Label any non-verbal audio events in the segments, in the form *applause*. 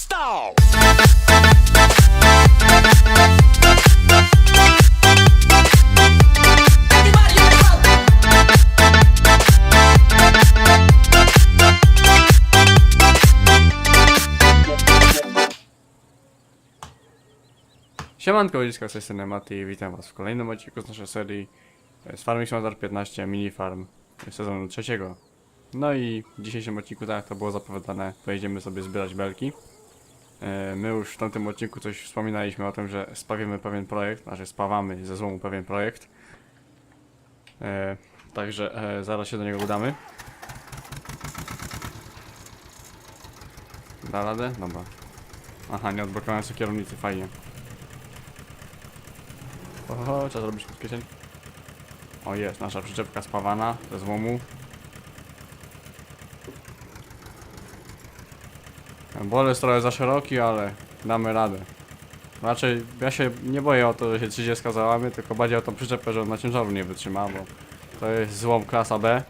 Stop! Siemanko, ludziska, z tej strony i witam was w kolejnym odcinku z naszej serii e, z Farming Simulator 15 Mini Farm sezonu trzeciego. No i w dzisiejszym odcinku, tak jak to było zapowiadane, pojedziemy sobie zbierać belki. E, My już w tamtym odcinku coś wspominaliśmy o tym, że spawimy pewien projekt, znaczy spawamy ze złomu pewien projekt. E, Także e, zaraz się do niego udamy. Da radę? Dobra. Aha, nie odblokowałem sobie kierownicy, fajnie. Oho, trzeba zrobić kieszeń. O jest, nasza przyczepka spawana ze złomu. Bol jest trochę za szeroki, ale damy radę. Raczej ja się nie boję o to, że się 30 załamie, tylko bardziej o tą przyczepkę, że ona ciężaru nie wytrzyma, bo to jest złom klasa B.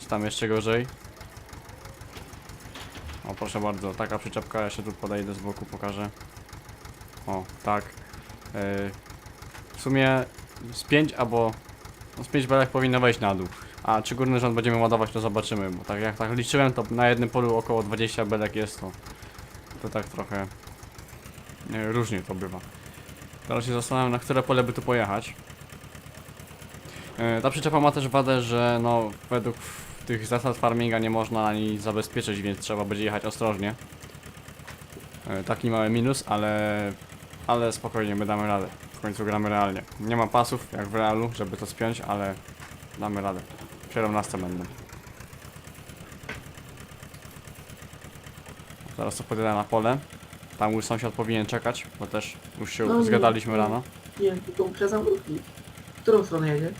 Czy tam jeszcze gorzej. O proszę bardzo, taka przyczepka, ja się tu podejdę z boku, pokażę. O, tak. Yy, w sumie z 5 albo no z 5 belek powinno wejść na dół. A czy górny rząd będziemy ładować to zobaczymy, bo tak jak tak liczyłem to na jednym polu około 20 belek jest to. To tak trochę nie, różnie to bywa. Teraz się zastanawiam na które pole by tu pojechać. E, Ta przyczepa ma też wadę, że no według tych zasad farminga nie można na niej zabezpieczyć, więc trzeba będzie jechać ostrożnie. E, Taki mały minus, ale ale spokojnie, my damy radę. W końcu gramy realnie. Nie ma pasów, jak w realu, żeby to spiąć, ale damy radę. 17 będą. Zaraz to podjadę na pole. Tam już sąsiad powinien czekać, bo też już się No, nie, zgadaliśmy nie. rano. Nie, tylko muszę. W którą stronę jedzie?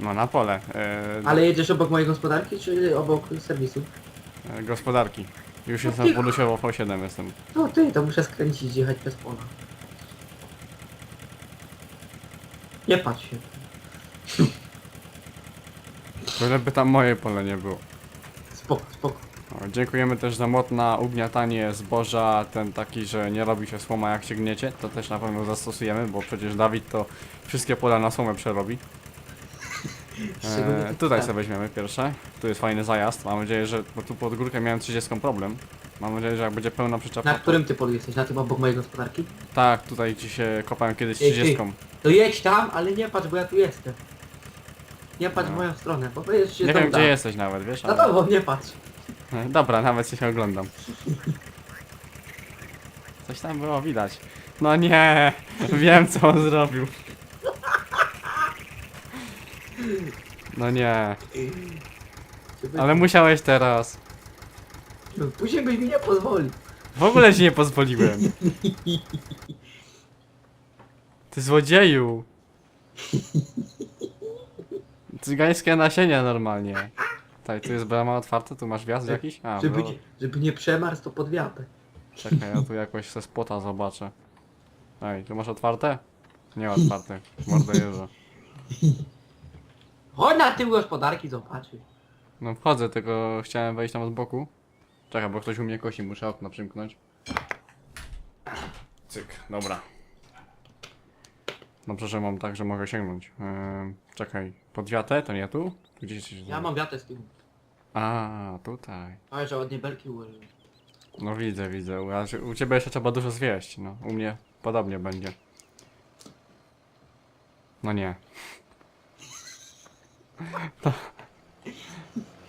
No na pole. E, Ale jedziesz obok mojej gospodarki, czy obok serwisu? e, gospodarki. Już No jestem w Bodusiowo V7 jestem. No ty, to muszę skręcić i jechać bez pola. Nie patrz się. Byleby tam moje pole nie było. Spoko, spoko. O, dziękujemy też za mod na ugniatanie zboża, ten taki, że nie robi się słoma jak się gniecie. To też na pewno zastosujemy, bo przecież Dawid to wszystkie pola na słomę przerobi. *laughs* E, tutaj ptaki. sobie weźmiemy pierwsze. Tu jest fajny zajazd. Mam nadzieję, że. Bo tu pod górkę miałem 30 problem. Mam nadzieję, że jak będzie pełna przyczepa. Na to- którym ty polu jesteś? Na tym obok mojej gospodarki? Tak, tutaj ci się kopałem kiedyś Ej, ty. 30. To jedź tam, ale nie patrz, bo ja tu jestem. Nie patrz w moją stronę, bo to jest się Nie wiem gdzie jesteś nawet, wiesz? No Ale... to, nie patrz. *laughs* Dobra, nawet się oglądam. Coś tam było widać. No nie, *laughs* wiem co on zrobił. No nie, Żeby- ale musiałeś teraz. No, Później byś mi nie pozwolił. W ogóle ci nie pozwoliłem. *laughs* Ty złodzieju. Cygańskie nasienia normalnie. Tutaj, tu jest brama otwarta, tu masz wjazd jakiś? A, Żeby nie, żeby nie przemarł, to pod wiatę. Czekaj, ja tu jakoś ze spota zobaczę. Ej, tu masz otwarte? Nie otwarte. Mordę jeża. *laughs* Chodź na tył gospodarki, zobaczy. No wchodzę, tylko chciałem wejść tam z boku. Czekaj, bo ktoś u mnie kosi, muszę okno przymknąć. Cyk, dobra. Dobrze, że mam tak, że mogę sięgnąć. Ehm, czekaj, pod wiatę? To nie tu? Gdzieś się Ja mam wiatę z tyłu. A, tutaj. Ale że od niebelki ułożył. No widzę, widzę. U, u ciebie jeszcze trzeba dużo zwieść, no. U mnie podobnie będzie. No nie. *laughs* To...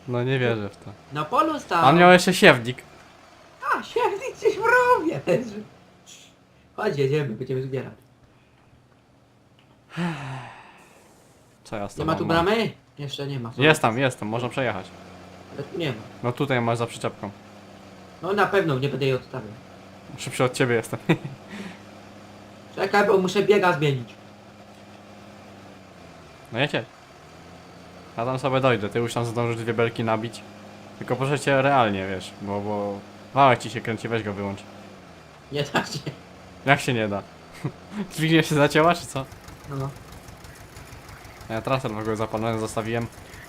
No nie wierzę w to. Na polu stał. A on miał jeszcze siewnik. A, siewnik gdzieś w rowie leży. Chodź, jedziemy, będziemy zbierać. Co ja z Nie tobą ma tu mam? bramy? Jeszcze nie ma. Jest tam, jest tam, można przejechać. Ale tu nie ma. No tutaj masz za przyczepką. No na pewno, nie będę jej odstawiał. Szybszy od ciebie jestem. *laughs* Czekaj, bo muszę biega zmienić. No jecie. Ja tam sobie dojdę, ty już tam zdążysz dwie belki nabić. Tylko proszę cię realnie, wiesz, bo, bo... Wałek ci się kręci, weź go wyłącz. Nie da się. Jak się nie da? *laughs* Dźwignia się zacięła, czy co? No, no. Ja traser w ogóle zapalony zostawiłem.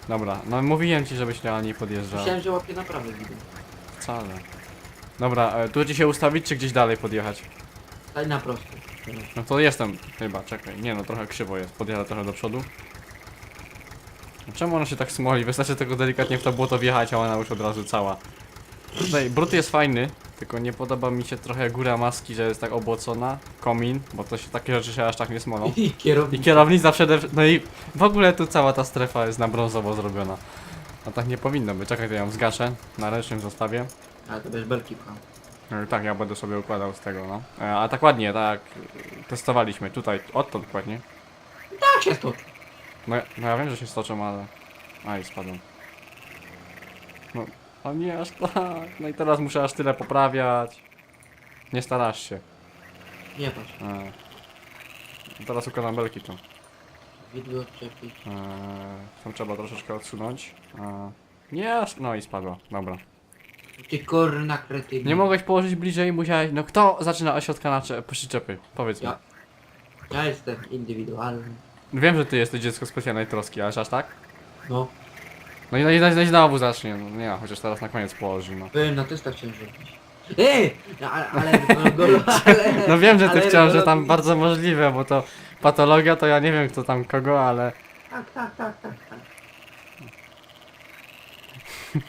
Dobra, no mówiłem ci, żebyś realnie podjeżdżał. Myślałem, że łapie naprawdę widzę. Wcale. Dobra, e, tu ci się ustawić, czy gdzieś dalej podjechać? Daj na prosto. No to jestem, chyba, czekaj. Nie no, trochę krzywo jest. Podjadę trochę do przodu. No Czemu ona się tak smoli? Wystarczy tylko delikatnie w to błoto wjechać, a ona już od razu cała. Tutaj brut jest fajny, tylko nie podoba mi się trochę góra maski, że jest tak obłocona. Komin, bo to się takie rzeczy się aż tak nie smolą. I *laughs* I kierownik. kierownica przede No i w ogóle tu cała ta strefa jest na brązowo zrobiona. A tak nie powinno być. Czekaj, to ja ją zgaszę. Na ręcznym zostawię. Ale to bez belki pchał. E, Tak, ja będę sobie układał z tego, no. E, A tak ładnie, tak e, testowaliśmy. Tutaj, odtąd dokładnie. Tak się stoczy. No, ja- no ja wiem, że się stoczą, ale... Aj, spadłem. No, a nie aż tak. No i teraz muszę aż tyle poprawiać. Nie starasz się. Nie patrz. E. Teraz układam belki tu. Widły odczepić. E, tam trzeba troszeczkę odsunąć. E, nie aż... No i spadła, dobra. Ty kurna kretynie. Nie mogłeś położyć bliżej, musiałeś... No kto zaczyna ośrodka na cze- przyczepy? Powiedz mi. Ja. Ja jestem indywidualny. Wiem, że ty jesteś dziecko specjalnej troski, ale aż tak? No. No i, no i, no i znowu zacznie, no nie, chociaż teraz na koniec położy, no. Byłem na testach zrobić. Ej! No, ale, ale, *laughs* no, ale, No wiem, że ty ale wciąż, że tam bardzo możliwe, bo to patologia, to ja nie wiem kto tam kogo, ale Tak, tak, tak, tak, tak. *laughs*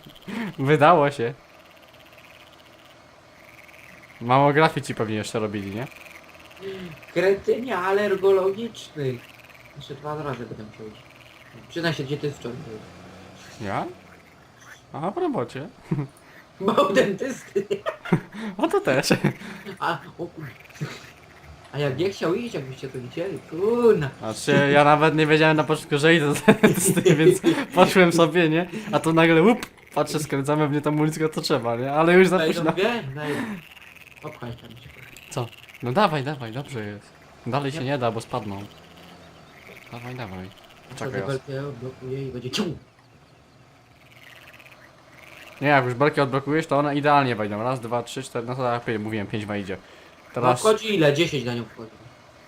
wydało się. Mamografii ci pewnie jeszcze robili, nie? Kretynie alergologiczny. Jeszcze dwa razy będę iść. Przyznaj się, gdzie ty wczoraj byłeś. Ja? A w robocie. *laughs* Bo u dentysty. *laughs* O to też. A, o kur... A jak nie chciał iść, jakbyście to widzieli, kurna. Znaczy, ja nawet nie wiedziałem na początku, że idę z tym, *laughs* więc poszłem sobie, nie? A tu nagle, łup, patrzę, skręcamy w nie tą ulickę, to trzeba, nie? Ale już za Daj późno. no daj. Opchaj tam się. Co? No dawaj, dawaj, dobrze jest. Dalej się nie da, bo spadną. Dawaj, dawaj. Czekaj, i będzie ciu. Nie, jak już belki odblokujesz, to one idealnie wejdą. Raz, dwa, trzy, cztery, no to tak jak mówiłem, pięć wejdzie. No Teraz wchodzi ile? 10 na nią wchodzi.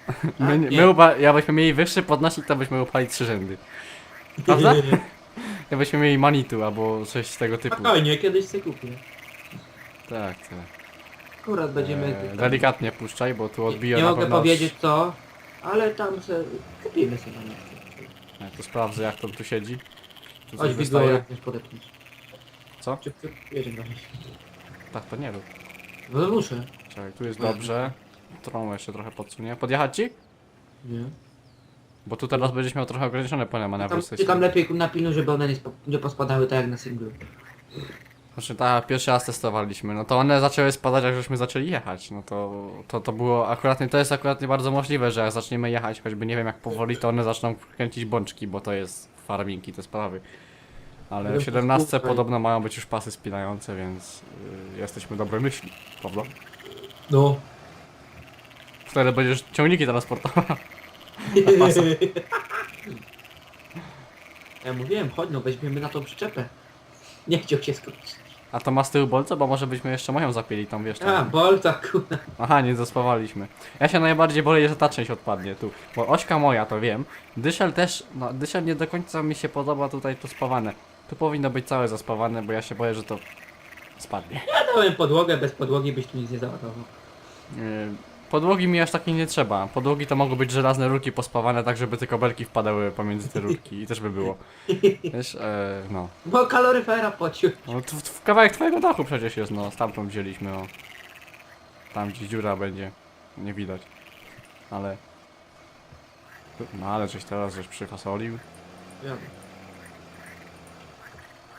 *laughs* my, Tak? my Nie. upa- jakbyśmy mieli wyższy podnośnik, to byśmy upali trzy rzędy. Prawda? *laughs* Jakbyśmy mieli manitu albo coś z tego typu. Spokojnie, kiedyś sobie kupię. Tak, tak. Akurat będziemy... Tam- delikatnie puszczaj, bo tu Nie, odbija nie na mogę pewno... powiedzieć co, ale tam se... Kupimy sobie na nie. Ja tu sprawdzę jak to tu siedzi. Tu coś Chodź widło, wystaje. jak chcesz podepnąć. Co? Czy jedziemy dalej. Tak, to nie rób. No muszę. Czekaj, tu jest Ładnie. dobrze. Którą jeszcze trochę podsunię. Podjechać ci? Nie. Bo tu teraz będziesz miał trochę ograniczone pole manewru. Tam, ty tam lepiej napilnuj, żeby one nie, spo, nie pospadały tak jak na singlu. Znaczy tak, pierwszy raz testowaliśmy, no to one zaczęły spadać jak żeśmy zaczęli jechać, no to, to, to było akurat, nie- to jest akurat nie bardzo możliwe, że jak zaczniemy jechać, choćby nie wiem jak powoli, to one zaczną kręcić bączki, bo to jest farming i te sprawy. Ale w 17 posłuchaj. podobno mają być już pasy spinające, więc y, jesteśmy dobrej myśli, prawda? No. Wtedy będziesz ciągniki transportował. *laughs* Ja mówiłem, chodź no, weźmiemy na tą przyczepę. Nie chciał się skrócić. A to ma z tyłu bolce, bo może byśmy jeszcze moją zapieli tam, wiesz, A, tam. bolta, kurna. Aha, nie zaspawaliśmy. Ja się najbardziej boję, że ta część odpadnie tu. Bo ośka moja, to wiem. Dyszel też, no dyszel nie do końca mi się podoba tutaj to spawane. Tu powinno być całe zaspawane, bo ja się boję, że to spadnie. Ja dałem podłogę, bez podłogi byś tu nic nie załadował. Yy, podłogi mi aż takiej nie trzeba. Podłogi to mogą być żelazne rurki pospawane, tak żeby te kabelki wpadały pomiędzy te rurki i też by było. Wiesz, e, no. Bo kaloryfera pocił. no tu, tu, kawałek twojego dachu przecież jest, no. Stamtąd wzięliśmy, o. Tam gdzie dziura będzie. Nie widać. Ale... No ale coś teraz żeś przyfasolił. Ja.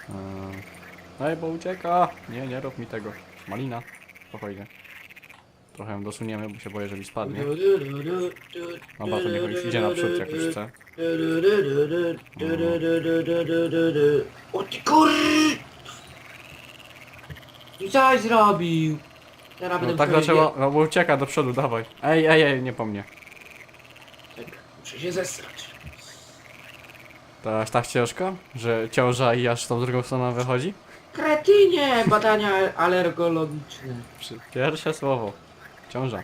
Yy... Ej, bo ucieka! Nie, nie rób mi tego. Malina. Spokojnie. Trochę ją dosuniemy, bo się boję, że mi spadnie. Dobra, to niech już idzie naprzód, jak już chce. O ty kur... I coś zrobił. Teraz No będę tak musiał zaczęło, no bo ucieka do przodu, dawaj. Ej, ej, ej, nie po mnie. Czekaj, Muszę się zesrać. To aż tak ciężko, że ciąża i aż tą drugą stroną wychodzi? Kretynie! Badania alergologiczne. Pierwsze słowo. Ciąża.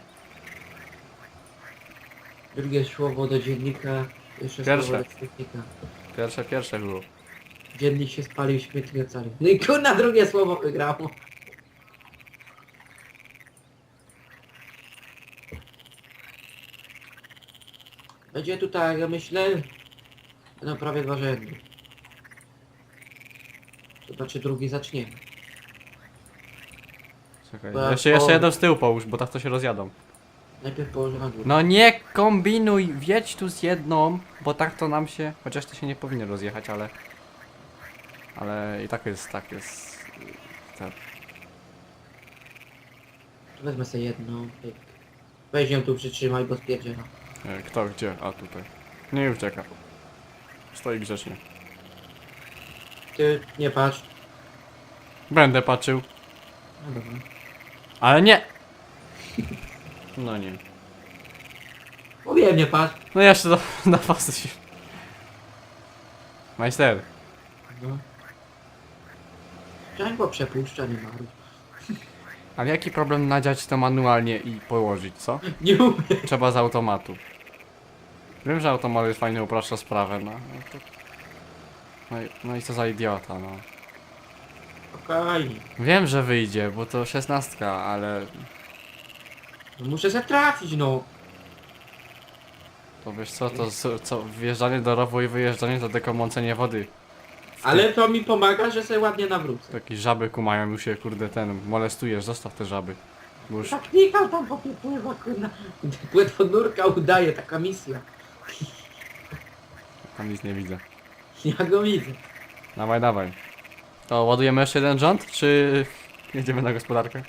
Drugie słowo do dziennika, jeszcze Pierwsze. słowo do. Pierwsze, pierwsze było. Dziennik się spalił, śmietnik ocalił. No i kurna, drugie słowo wygrało. Będzie tutaj, ja myślę, będą prawie dwa rzędy. To znaczy drugi zaczniemy. Czekaj, Bo- jeszcze, jeszcze jedną z tyłu połóż, bo tak to się rozjadą. Najpierw położę na górę. No nie kombinuj, wjedź tu z jedną, bo tak to nam się, chociaż to się nie powinno rozjechać, ale... Ale i tak jest, tak jest... Tak. Wezmę sobie jedną. pyk. Weź ją tu przytrzymaj, bo spierdziela. E, Kto, gdzie? A tutaj. Nie ucieka. Stoi grzecznie. Ty nie patrz. Będę patrzył, No dobra. ale nie! No nie. Mówiłem nie patrz. No jeszcze do, *laughs* na fasy się... Majster, No. Chciałem go przepuszcza, nie maruj. ale jaki problem nadziać to manualnie i położyć, co? *laughs* Nie umiem. Trzeba z automatu. Wiem, że automat fajny, upraszcza sprawę, no. no, i, no i co za idiota, no. Spokojnie. Wiem, że wyjdzie, bo to szesnastka, ale No Muszę zatrafić, no. to wiesz co, to co, wjeżdżanie do rowu i wyjeżdżanie to tylko mącenie wody. Ale to mi pomaga, że sobie ładnie nawrócę. Jakieś żaby kumają, już się kurde ten, molestujesz, zostaw te żaby. Bo już, Tak klikał tam po pływa, kurna. Płetwonurka udaje, taka misja. Tam nic nie widzę. Ja go widzę. Dawaj, dawaj. To ładujemy jeszcze jeden rząd, czy jedziemy na gospodarkę?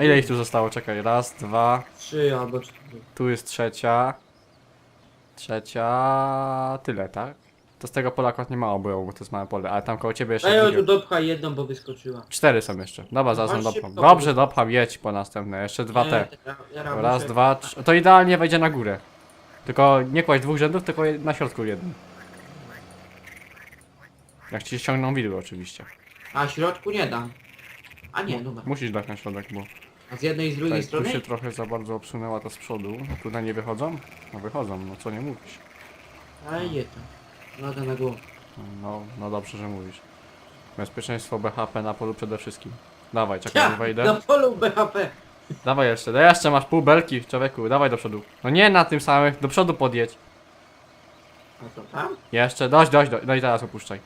A ile ich tu zostało? Czekaj, raz, dwa, Trzy albo cztery. Tu jest trzecia. Trzecia. Tyle, tak? To z tego pola akurat nie mało było, bo to jest małe pole, ale tam koło ciebie jeszcze. Ej, drugie. tu dopchaj jedną, bo wyskoczyła. Cztery są jeszcze. Dobra, zaraz ją Chodź dopcham. szybko, Dobrze, dopcham, jedź po następne. Jeszcze dwa Nie, te. ja- ja Raz, muszę- dwa, trzy. To idealnie wejdzie na górę. Tylko nie kładź dwóch rzędów, tylko na środku jednym. Jak ci ściągną widły oczywiście. A środku nie dam. A nie, no Musisz dać na środek, bo A z jednej i z drugiej tutaj, tu strony? się trochę za bardzo obsunęła to z przodu. Tutaj nie wychodzą? No wychodzą, no co nie mówisz. A je to. No to na głowę. No, no dobrze, że mówisz. Bezpieczeństwo BHP na polu przede wszystkim. Dawaj, czekaj, Ja, wejdę. na polu BHP. Dawaj jeszcze, no jeszcze masz pół belki, człowieku, dawaj do przodu. No nie na tym samym, do przodu podjedź. A to tam? Jeszcze, dość, dość, dość, no i teraz opuszczaj.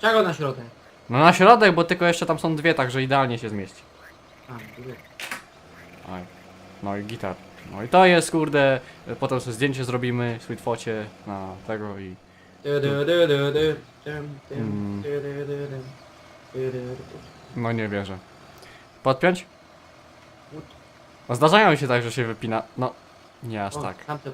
Czego na środek? No na środek, bo tylko jeszcze tam są dwie, także idealnie się zmieści. A. Aj. No i gitar. No i to jest, kurde, potem sobie zdjęcie zrobimy, sweetfocie na tego i... Du, du, du, du, du, dum, dum, Mm. du, du, du, dum. Du, du, du. No nie wierzę. Podpiąć? No zdarzają się tak, że się wypina, no... Nie aż tak. tamte.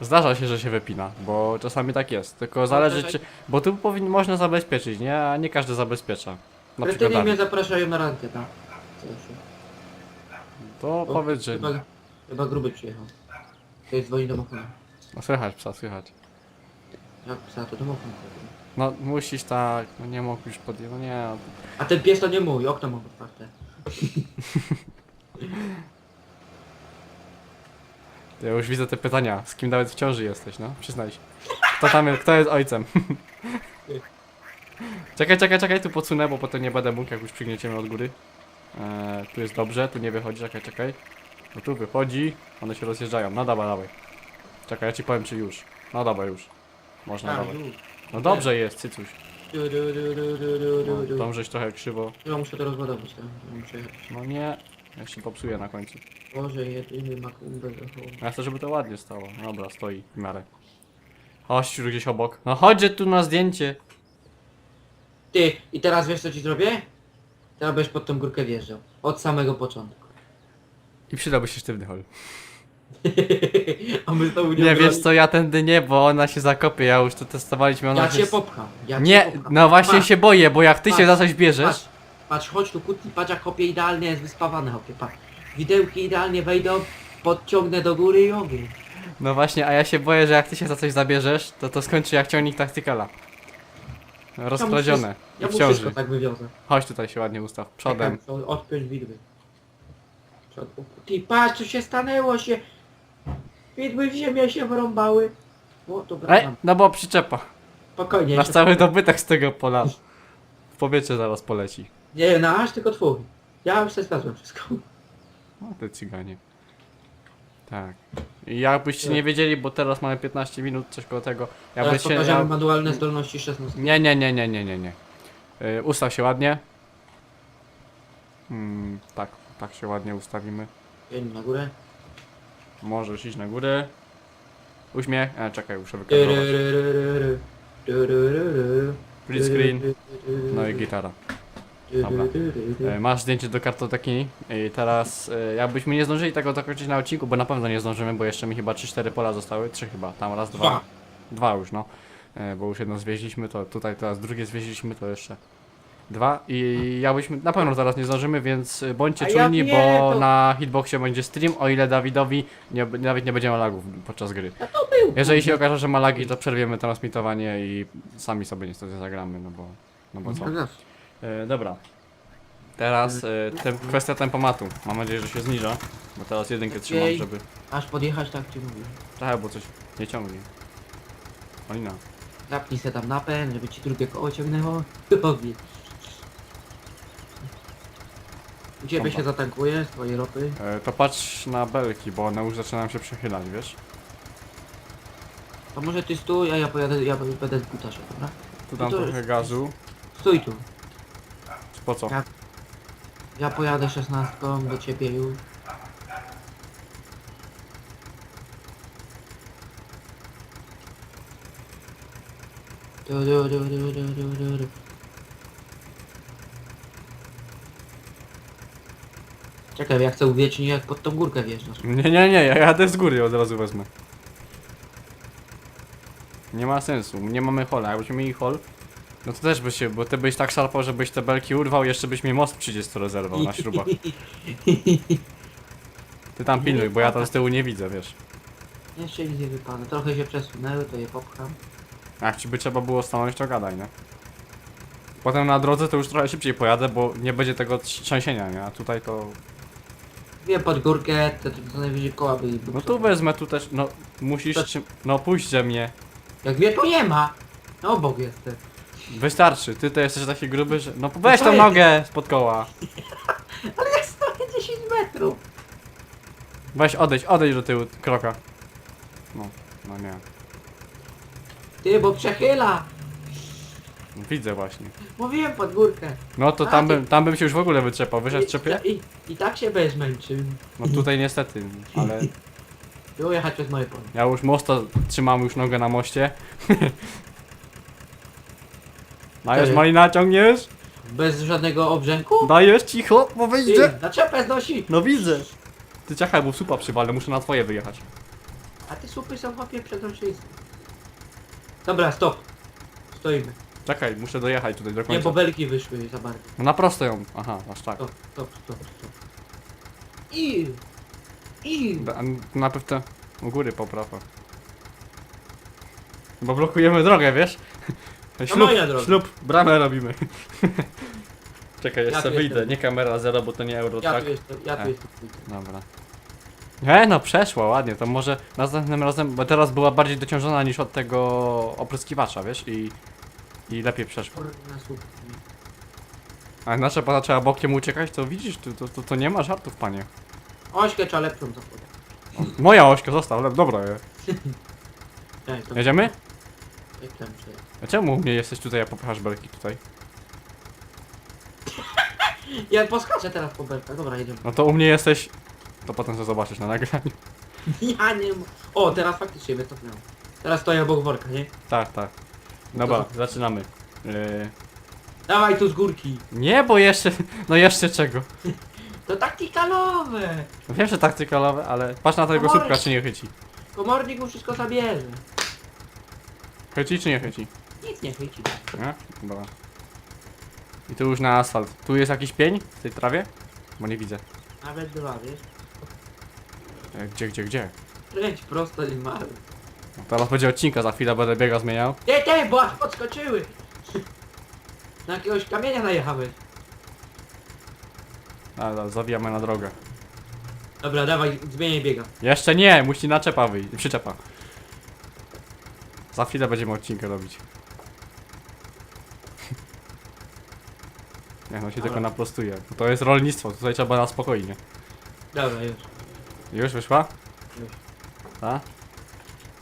Zdarza się, że się wypina, bo czasami tak jest. Tylko zależy czy. Bo tu powin, można zabezpieczyć, nie? A nie każdy zabezpiecza. Na przykład. Kretyni Dawid. mnie zapraszają na randkę, tak? Co się? To O, powiedz, że. Chyba, chyba gruby przyjechał. To jest dzwoni domofon. No słychać psa, słychać. Jak psa, to domofon. No musisz tak, no nie mógł już podjąć. No nie. no. A ten pies to nie mój, okno mam otwarte. Ja już widzę te pytania. Z kim nawet w ciąży jesteś, no? Przyznaj się. Kto tam jest, kto jest ojcem? *laughs* czekaj, czekaj, czekaj, tu podsunę, bo potem nie będę mógł, jak już przygnieciemy od góry. Eee, tu jest dobrze, tu nie wychodzi, czekaj, czekaj. No tu wychodzi, one się rozjeżdżają. No dobra, dawaj. Czekaj, ja ci powiem czy już. No dobra, już. Można A, już. No dobrze jest, cycuś. Du, du, du, du, du, du, du, No, du. tam żeś trochę krzywo. Ja muszę to rozładować, tak? Ja Muszę... No nie, ja się popsuję na końcu. Boże, jedyny makumbę zachował. Ja chcę, żeby to ładnie stało. Dobra, stoi w miarę. Chodź tu gdzieś obok. No chodź tu na zdjęcie. Ty, i teraz wiesz co ci zrobię? Teraz będziesz pod tą górkę wjeżdżał. Od samego początku. I przydałby się sztywny hol. *laughs* A my znowu Nie, wiesz obrali- co, ja tędy nie, bo ona się zakopie, ja już to testowaliśmy, ona Ja się... cię popcham. Ja cię Nie, popcham. no właśnie Patrz, się boję, bo jak ty się za coś bierzesz... Patrz, patrz, chodź tu kutni, patrz jak hopie idealnie jest wyspawane hopie, patrz. Widełki idealnie wejdą, podciągnę do góry i ogień. No właśnie, a ja się boję, że jak ty się za coś zabierzesz, to to skończy jak ciągnik taktykala. Rozkradzione. Ja I w mu wszystko tak wywiozę. Chodź tutaj się ładnie ustaw. Przodem. Odpiąć widły. Przod... Ty patrz co się stanęło się. Widły w ziemię się wyrąbały. O, dobra, Ej, no bo przyczepa. spokojnie. Jeszcze- cały dobytek z tego pola. W powietrze zaraz poleci. Nie, na aż tylko twój. Ja już sobie sprawdzam wszystko. No te cyganie. Tak. I jakbyście nie wiedzieli, bo teraz mamy 15 minut, coś koło tego. Teraz Jakbyście, pokażemy ja... manualne zdolności 16. Nie, nie, nie, nie, nie, nie, nie. Yy, ustaw się ładnie. Hmm, tak, tak się ładnie ustawimy. Pień na górę. Możesz iść na górę. Uśmiech. E, czekaj, muszę wykadrować. Split screen. No i gitara. Dobra. E, Masz zdjęcie do kartoteki i teraz e, jakbyśmy nie zdążyli tego dokończyć na odcinku, bo na pewno nie zdążymy, bo jeszcze mi chyba 3-4 pola zostały, 3 chyba, tam raz, dwa. Dwa. Dwa już, no. E, Bo już jedno zwieźliśmy, to tutaj teraz drugie zwieźliśmy, to jeszcze dwa i jakbyśmy na pewno zaraz nie zdążymy, więc e, bądźcie A czujni, nie, bo to- na hitboxie będzie stream, o ile Dawidowi nie, nawet nie będzie ma lagów podczas gry. A to był. Jeżeli się okaże, że ma lagi, to przerwiemy transmitowanie i sami sobie niestety zagramy, no bo, no bo co. E, dobra. Teraz e, tem, kwestia tempomatu. Mam nadzieję, że się zniża, bo teraz jedynkę trzymam, Ej. żeby... Aż podjechać tak ci mówię. Trochę, bo coś nie ciągnie. Olina. Zapnij se tam napęd, żeby ci drugie koło ciągnęło. Powiedz. U ciebie się zatankuje z twojej ropy. E, to patrz na belki, bo one już zaczynają się przechylać, wiesz? To może ty stój, a ja pojadę, ja będę z buta szedł, dobra? Tu dam No to- trochę gazu. Stój tu. Po co? Ja- Ja pojadę szesnastką do ciebie już. Du, du, du, du, du, du, du, du. Czekaj, ja chcę uwiecznić jak pod tą górkę wjeżdżasz. Nie, nie, nie, ja jadę z góry od razu wezmę. Nie ma sensu, nie mamy hola, jakbyśmy mieli hol, no to też by się, bo ty byś tak szarpał, żebyś te belki urwał, jeszcze byś mi most 30 rezerwał na śrubach. *laughs* Ty tam pilnuj, bo ja tam z tyłu nie widzę, wiesz. Jeszcze nic nie wypada. Trochę się przesunęły, to je popcham. Jak ci by trzeba było stanąć, to gadaj, nie? Potem na drodze to już trochę szybciej pojadę, bo nie będzie tego trz- trzęsienia, nie? A tutaj to... Wiem pod górkę, to, to, to najwyżej koła by No tu wezmę, tu też, no musisz... To- Czym... No puśćcie mnie. Jak wie, to nie ma! No obok jestem. Wystarczy, ty to jesteś taki gruby, że... No weź tą jest- nogę spod koła. *laughs* Ale ja stoję 10 metrów! Weź odejdź, odejdź do tyłu kroka. No, no nie. Ty, bo przechyla! Widzę właśnie. Mówiłem pod górkę. No to A, tam ty- bym, tam bym się już w ogóle wyczepał, wiesz jak trzepię? I, i, I tak się bez męczył. No tutaj niestety, ale Było jechać przez moje pole. ja już mosta trzymam już nogę na moście. *laughs* Dajesz Ty. Malina, ciągniesz? Bez żadnego obrzęku? Dajesz, cicho, bo wyjdzie. Ty, na czepę znosi! No widzę. Ty czekaj, bo supa przywalę, muszę na twoje wyjechać. A te słupy są chłopie przezroczyste. Dobra, stop. Stoimy. Czekaj, muszę dojechać tutaj do Nie, końca. bo belki wyszły za bardzo. No na prosto ją, aha, aż tak. Stop, stop, stop, stop. I. I. Da- a Najpierw te u góry poprawa. Bo blokujemy drogę, wiesz? *laughs* Ślub, moja droga. ślub, bramę robimy. *laughs* Czekaj, jeszcze tu wyjdę, jestem. nie kamera zero, bo to nie euro, Ja tak? tu jestem, ja tu E. jestem. Dobra. E, no przeszła ładnie, to może następnym razem, bo teraz była bardziej dociążona niż od tego opryskiwacza, wiesz? I, i lepiej słupki. A nasza pana trzeba bokiem uciekać, to widzisz, to, to, to, to nie ma żartów, panie. Ośkę trzeba lepszą zapodę. Moja ośka, zostaw, ale dobra, je. *laughs* Cześć, to Jedziemy? Jak tam się... A czemu u mnie jesteś tutaj, a popychasz belki tutaj? *laughs* Ja poskaczę teraz po belkach. Dobra, jedziemy. No to u mnie jesteś... To potem sobie zobaczysz na nagraniu. *laughs* Ja nie O, teraz faktycznie wycofnęło. Teraz stoję obok worka, nie? Tak, tak. Dobra, zaczynamy. Yy... Dawaj tu z górki. Nie, bo jeszcze... *laughs* No jeszcze czego? To taktykalowe. Wiem, że taktykalowe, ale patrz na tego słupka, czy nie chyci. Komornik mu wszystko zabierze. Chyci, czy nie chyci? Nic nie chwyci. Nie? Dobra. I tu już na asfalt. Tu jest jakiś pień w tej trawie? Bo nie widzę. Nawet dwa, wiesz? E, Gdzie, gdzie, gdzie? Kręć prosto i mały. No, teraz będzie odcinka, za chwilę będę biega zmieniał. Nie, te, bo aż podskoczyły. *laughs* Na jakiegoś kamienia najechałeś. Ale zawijamy na drogę. Dobra, dawaj, zmieniaj biega. Jeszcze nie, musi naczepa wyjść, przyczepa. Za chwilę będziemy odcinkę robić. *laughs* Nie, no się Dobra. tylko naprostuje. To jest rolnictwo, tutaj trzeba na spokojnie. Dobra, już. Już wyszła? Tak?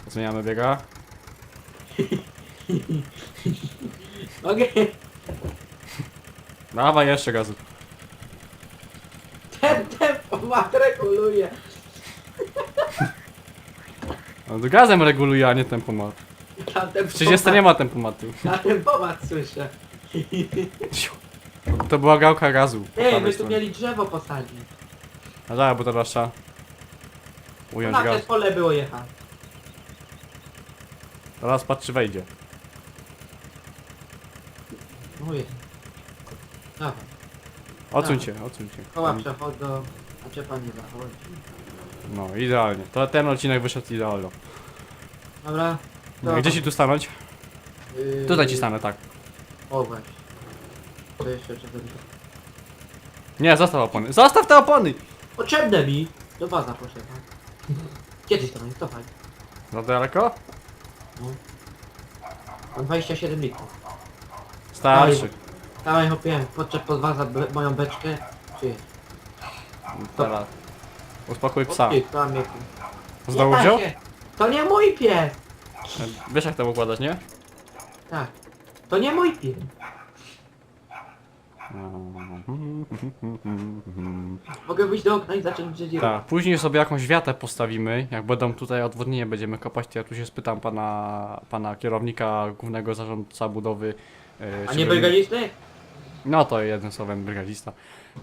Zmieniamy biega. *laughs* Mogę? Dawaj jeszcze gazu. Ten tempomat reguluje. No, to gazem reguluje, a nie tempomat. Na W tempomat, 30 nie ma tempomatu. Na tempomat słyszę. To była gałka gazu. po Ej, prawej my tu stronie. mieli drzewo posadzić. A zaraz, bo teraz trzeba ująć Na gaz. te pole było jechać. Teraz patrz czy wejdzie. No jest. Dawaj. Odsuń się, odsuń się. Koła przechodzą, a czepa nie zachodzi. No, idealnie. To ten odcinek wyszedł idealnie. Dobra. No, gdzie ci tu stanąć? Yy, Tutaj ci stanę, tak. O właśnie. To jeszcze trzeba zrobić. Nie, zostaw opony. Zostaw te opony! Potrzebne mi! Do baza potrzeba. Kiedyś to będzie, cofaj. Za daleko? Mam 27 litrów. Starszy. Dawaj hopie, podczep pod waza be moją beczkę. Czy Teraz. Uspokój psa. Ty, tam jak... Wziął? się. To nie mój pies! Wiesz jak to układać, nie? Tak. To nie mój pies. Mogę wyjść do okna i zacząć drzeć Tak, później sobie jakąś wiatę postawimy. Jak będą tutaj odwodnienie będziemy kopać, to ja tu się spytam pana, pana kierownika, głównego zarządca budowy. e, A czy nie będzie- brygadzisty? No to jednym słowem brygadzista.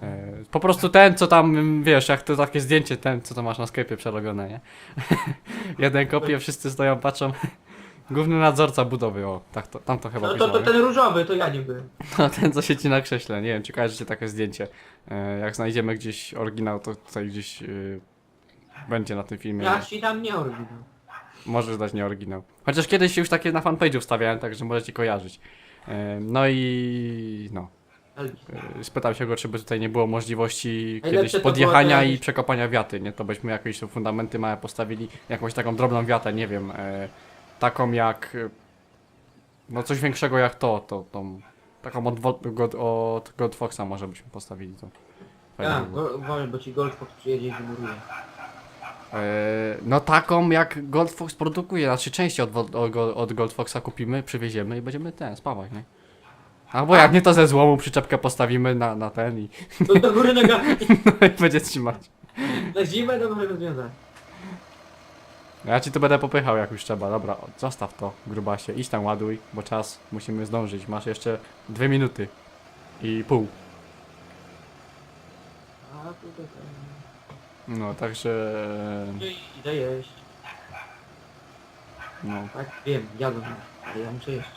E, Po prostu ten, co tam, wiesz, jak to takie zdjęcie, ten, co to masz na Skype'ie przerobione, nie? *laughs* Jeden kopie, wszyscy stoją, patrzą. Główny nadzorca budowy, o, tak to, tam to chyba No to, to pisałem. ten różowy, to ja nie byłem. *laughs* No, ten, co siedzi na krześle, nie wiem, czy kojarzycie takie zdjęcie. E, Jak znajdziemy gdzieś oryginał, to tutaj gdzieś y, będzie na tym filmie. Ja ci dam nie oryginał. Możesz dać nie oryginał. Chociaż kiedyś już takie na fanpage'u wstawiałem, także możecie kojarzyć. E, No i no. E, Spytał się go, czy by tutaj nie było możliwości A kiedyś to było podjechania teraz? i przekopania wiaty, nie? To byśmy jakieś tu fundamenty małe postawili, jakąś taką drobną wiatę, nie wiem, e, taką jak, e, no coś większego jak to, to tą, taką od, Wol- God, od God Foxa może byśmy postawili to. Fajnie by było. go- uważaj, bo ci Goldfox przyjedzie i wymuruje. E, no taką jak Gold Fox produkuje, znaczy części od, od, Go- od Gold Foxa kupimy, przywieziemy i będziemy ten, spawać, nie? Albo jak nie to ze złomu przyczepkę postawimy na, na ten i, To do góry nogami. *laughs* no i będzie trzymać. Na zimę dobre rozwiązanie. Ja ci to będę popychał jak już trzeba, dobra, o, zostaw to grubasie, idź tam ładuj, bo czas, musimy zdążyć, masz jeszcze dwie minuty i pół. A tutaj. No, także, Idę jeść. no, Tak, wiem, jadłem, ale ja muszę jeść.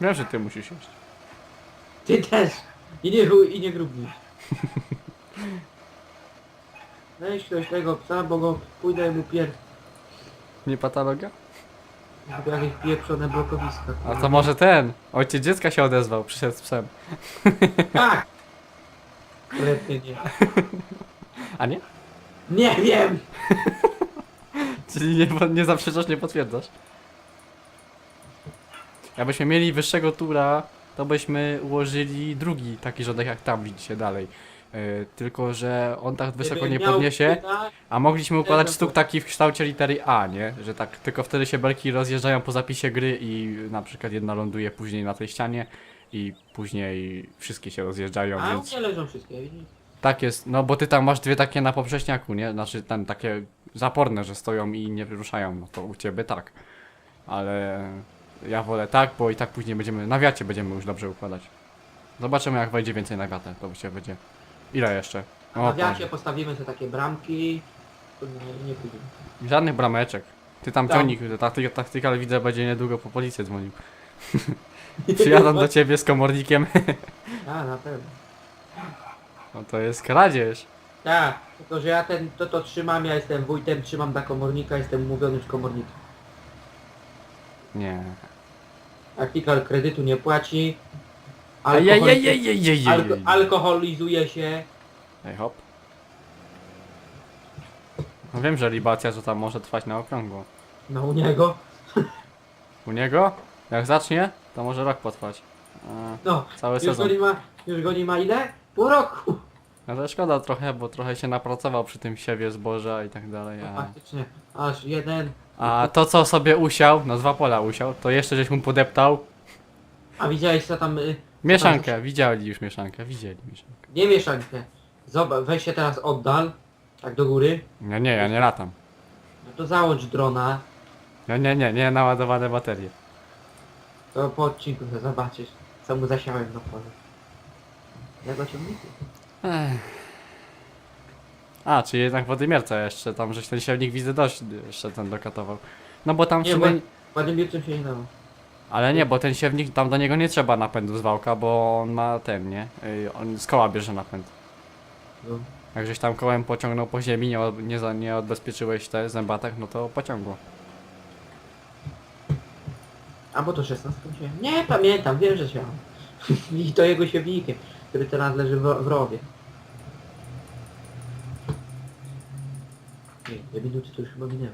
wiem, że ty musisz jeść. Ty też! I nie chuj, i nie. *laughs* Weź ktoś tego psa, bo go pójdę mu pier... Nie patologia? Jakieś pieprzone blokowiska. A to może ten, ojciec dziecka się odezwał, przyszedł z psem. Tak! *laughs* Lepiej nie. A nie? Nie wiem! Czyli nie, nie zaprzeczasz, nie potwierdzasz? Jakbyśmy mieli wyższego tura, to byśmy ułożyli drugi taki rządek jak tam widzicie dalej. Yy, tylko, że on tak wysoko nie podniesie, a mogliśmy układać stół taki w kształcie litery A, nie? Że tak tylko wtedy się belki rozjeżdżają po zapisie gry i na przykład jedna ląduje później na tej ścianie i później wszystkie się rozjeżdżają, A więc mnie leżą wszystkie, widzisz? tak jest, no bo ty tam masz dwie takie na poprzeczniaku, nie? Znaczy ten takie zaporne, że stoją i nie wyruszają, no to u ciebie tak. Ale ja wolę tak, bo i tak później będziemy, na wiacie będziemy już dobrze układać. Zobaczymy jak wejdzie więcej na wiatę, to się będzie. Ile jeszcze? O, Na wiacie Boże. postawimy sobie takie bramki. Nie, nie pójdzie. Żadnych brameczek. Ty tam Tam. ciągnik, taktyk, taktykal widzę będzie niedługo po policję dzwonił. *laughs* Przyjadą do ciebie z komornikiem, *laughs* A, na pewno. no to jest kradzież. Tak, tylko że ja ten, to to trzymam, ja jestem wójtem, trzymam dla komornika, jestem umówiony z komornikiem. Nie. Artikal kredytu nie płaci. Ajajajajajajaj. alko alkoholizuje się. Ej, hop. No wiem, że libacja to tam może trwać na okrągło. No u niego. U niego? Jak zacznie, to może rok potrwać. A, No, cały już sezon. go nie ma, już go nie ma ile? Pół roku. Ale szkoda trochę, bo trochę się napracował przy tym siewie zboża i tak dalej. No A, faktycznie, aż jeden. a to co sobie usiał, no dwa pola usiał, to jeszcze żeś mu podeptał. A widziałeś co tam... Y, Mieszankę, widzieli już mieszankę, widzieli mieszankę. nie mieszankę. Zobacz, weź się teraz oddal. Tak do góry. Nie, nie, ja nie latam. No to załącz drona. No nie, nie, nie naładowane baterie. To po odcinku to zobaczysz. Co mu zasiałem na pole. Ja go ciągniku. Ech. A, czyli jednak wodymierca jeszcze, tam żeś ten siewnik widzę dość jeszcze ten dokatował. No bo tam w Nie, sumie... bo- Ładnym biurcem się nie dało. Ale nie, bo ten siewnik, tam do niego nie trzeba napędu z wałka, bo on ma ten, nie? On z koła bierze napęd. No. Jak żeś tam kołem pociągnął po ziemi, nie, od, nie, za- nie odbezpieczyłeś te zębatek, no to pociągło. A bo to 16 się. Nie pamiętam, wiem, że się *laughs* I to jego siewnikiem, który teraz leży w, w rowie. Nie, dwie minuty to już chyba minęły.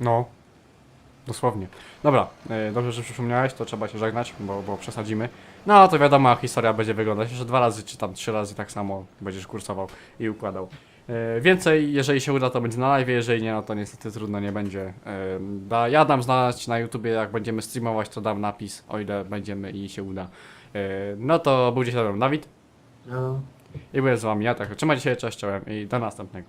No. Dosłownie. Dobra, e, dobrze, że przypomniałeś, to trzeba się żegnać, bo, bo przesadzimy. No to wiadomo, historia będzie wyglądać jeszcze dwa razy, czy tam trzy razy tak samo będziesz kursował i układał. E, Więcej, jeżeli się uda, to będzie na live, jeżeli nie, no to niestety trudno nie będzie. E, Da, ja dam znać na YouTubie, jak będziemy streamować, to dam napis, o ile będziemy i się uda. No to był dziś Dawid No, i byłem z wami, ja tak, trzymajcie się, cześć, czołem i do następnego.